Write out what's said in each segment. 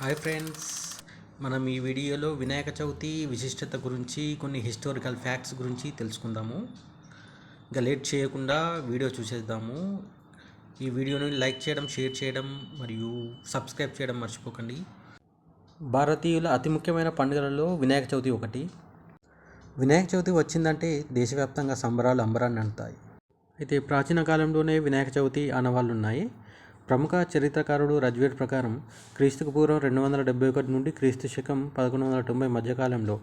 Hi friends. మనం ఈ వీడియోలో వినాయక చవితి విశిష్టత గురించి కొన్ని హిస్టారికల్ ఫ్యాక్ట్స్ గురించి తెలుసుకుందాము. ఇంకా లేట్ చేయకుండా వీడియో చూసేద్దాము. ఈ వీడియోని లైక్ చేయడం షేర్ చేయడం మరియు సబ్స్క్రైబ్ చేయడం మర్చిపోకండి. భారతీయుల అతి ముఖ్యమైన పండుగలలో వినాయక చవితి ఒకటి. వినాయక చవితి వచ్చిందంటే దేశవ్యాప్తంగా సంబరాలు అంబరాన్ని అంటాయి. అయితే ప్రాచీన కాలంలోనే వినాయక చవితి అనవాళ్ళు ఉన్నాయి ప్రముఖ చరిత్రకారుడు రజ్వీర్ ప్రకారం క్రీస్తుకు పూర్వం రెండు వందల డెబ్బై ఒకటి నుండి క్రీస్తు శకం పదకొండు వందల తొంభై మధ్యకాలంలో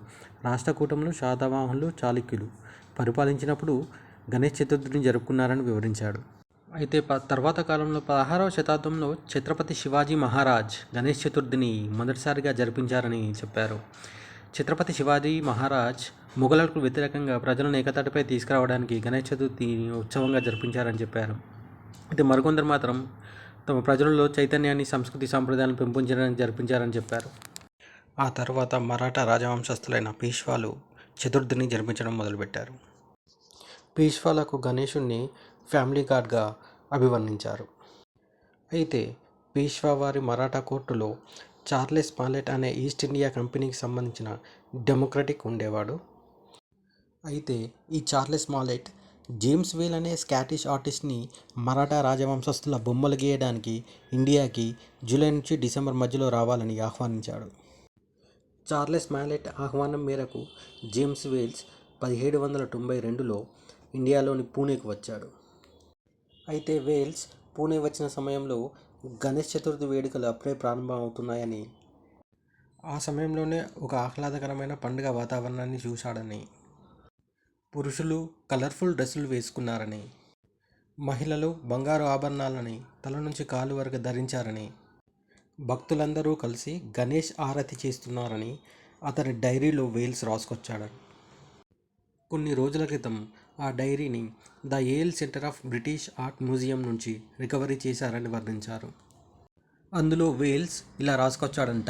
రాష్ట్రకూటంలో శాతవాహనులు చాళుక్యులు పరిపాలించినప్పుడు గణేష్ చతుర్థిని జరుపుకున్నారని వివరించాడు. అయితే ప తర్వాత కాలంలో పదహారవ శతాబ్దంలో ఛత్రపతి శివాజీ మహారాజ్ గణేష్ చతుర్థిని మొదటిసారిగా జరిపించారని చెప్పారు. ఛత్రపతి శివాజీ మహారాజ్ మొఘలకు వ్యతిరేకంగా ప్రజలను ఏకతాటిపై తీసుకురావడానికి గణేష్ చతుర్థి ఉత్సవంగా జరిపించారని చెప్పారు. అయితే మరికొందరు మాత్రం తమ ప్రజలలో చైతన్యాన్ని సంస్కృతి సాంప్రదాయాలను పెంపొంచడానికి జరిపించారని చెప్పారు. ఆ తర్వాత మరాఠా రాజవంశస్థులైన పీష్వాలు చతుర్థిని జరిపించడం మొదలుపెట్టారు. పీష్వాలకు గణేశుణ్ణి ఫ్యామిలీ గాడ్గా అభివర్ణించారు. అయితే పీష్వా వారి మరాఠా కోర్టులో చార్లెస్ పాలెట్ అనే ఈస్ట్ ఇండియా కంపెనీకి సంబంధించిన డెమోక్రటిక్ ఉండేవాడు. అయితే ఈ చార్లెస్ మాలెట్ జేమ్స్ వేల్ అనే స్కాటిష్ ఆర్టిస్ట్ని మరాఠా రాజవంశస్థుల బొమ్మలు గీయడానికి ఇండియాకి జూలై నుంచి డిసెంబర్ మధ్యలో రావాలని ఆహ్వానించాడు. చార్లెస్ మ్యాలెట్ ఆహ్వానం మేరకు జేమ్స్ వేల్స్ పదిహేడు వందల తొంభై రెండులో ఇండియాలోని పూణేకు వచ్చాడు. అయితే వేల్స్ పూణే వచ్చిన సమయంలో గణేష్ చతుర్థి వేడుకలు అప్పుడే ప్రారంభమవుతున్నాయని ఆ సమయంలోనే ఒక ఆహ్లాదకరమైన పండుగ వాతావరణాన్ని చూశాడని పురుషులు కలర్ఫుల్ డ్రెస్సులు వేసుకున్నారని మహిళలు బంగారు ఆభరణాలని తల నుంచి కాలు వరకు ధరించారని భక్తులందరూ కలిసి గణేష్ ఆరతి చేస్తున్నారని అతని డైరీలో వేల్స్ రాసుకొచ్చాడని కొన్ని రోజుల క్రితం ఆ డైరీని the Yale center of British art museum నుంచి రికవరీ చేశారని వర్ణించారు. అందులో వేల్స్ ఇలా రాసుకొచ్చాడంట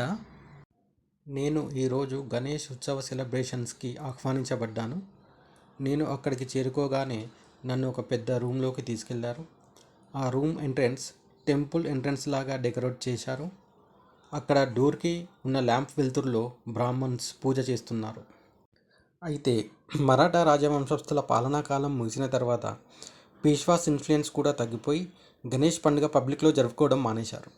నేను ఈరోజు గణేష్ ఉత్సవ సెలబ్రేషన్స్కి ఆహ్వానించబడ్డాను. నేను అక్కడికి చేరుకోగానే నన్ను ఒక పెద్ద రూమ్లోకి తీసుకెళ్ళారు. ఆ రూమ్ ఎంట్రన్స్ టెంపుల్ ఎంట్రన్స్ లాగా డెకరేట్ చేశారు. అక్కడ డోర్కి ఉన్న ల్యాంప్ వెలుతురులో బ్రాహ్మణ్స్ పూజ చేస్తున్నారు. అయితే మరాఠా రాజవంశస్థుల పాలనా కాలం ముగిసిన తర్వాత పేష్వాస్ ఇన్ఫ్లుయెన్స్ కూడా తగ్గిపోయి గణేష్ పండుగ పబ్లిక్లో జరుపుకోవడం మానేశారు.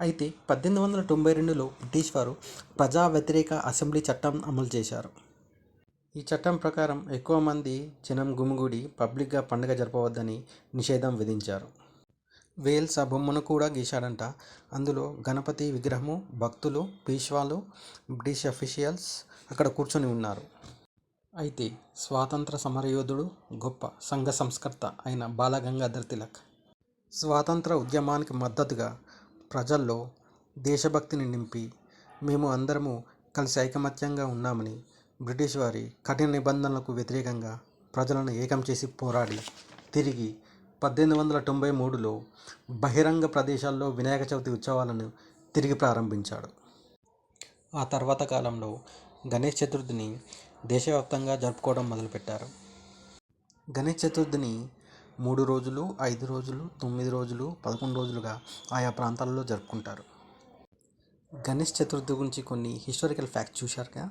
అయితే పద్దెనిమిది వందల తొంభై రెండులో బ్రిటిష్ వారు ప్రజా వ్యతిరేక అసెంబ్లీ చట్టం అమలు చేశారు. ఈ చట్టం ప్రకారం ఎక్కువ మంది జనం గుమిగూడి పబ్లిక్గా పండుగ జరపవద్దని నిషేధం విధించారు. వేల్స్ ఆ బొమ్మను కూడా గీశాడంట. అందులో గణపతి విగ్రహము భక్తులు పీష్వాలు బ్రిటిష్ అఫీషియల్స్ అక్కడ కూర్చొని ఉన్నారు. అయితే స్వాతంత్ర సమరయోధుడు గొప్ప సంఘ సంస్కర్త అయిన బాలగంగాధర్ తిలక్ స్వాతంత్ర ఉద్యమానికి మద్దతుగా ప్రజల్లో దేశభక్తిని నింపి మేము అందరము కలిసి ఐకమత్యంగా ఉన్నామని బ్రిటిష్ వారి కఠిన నిబంధనలకు వ్యతిరేకంగా ప్రజలను ఏకం చేసి పోరాడి తిరిగి పద్దెనిమిది వందల తొంభై మూడులో బహిరంగ ప్రదేశాల్లో వినాయక చవితి ఉత్సవాలను తిరిగి ప్రారంభించాడు. ఆ తర్వాత కాలంలో గణేష్ చతుర్థిని దేశవ్యాప్తంగా జరుపుకోవడం మొదలుపెట్టారు. గణేష్ చతుర్థిని మూడు రోజులు ఐదు రోజులు తొమ్మిది రోజులు పదకొండు రోజులుగా ఆయా ప్రాంతాలలో జరుపుకుంటారు. గణేష్ చతుర్థి గురించి కొన్ని హిస్టారికల్ ఫ్యాక్ట్స్ చూశారుగా?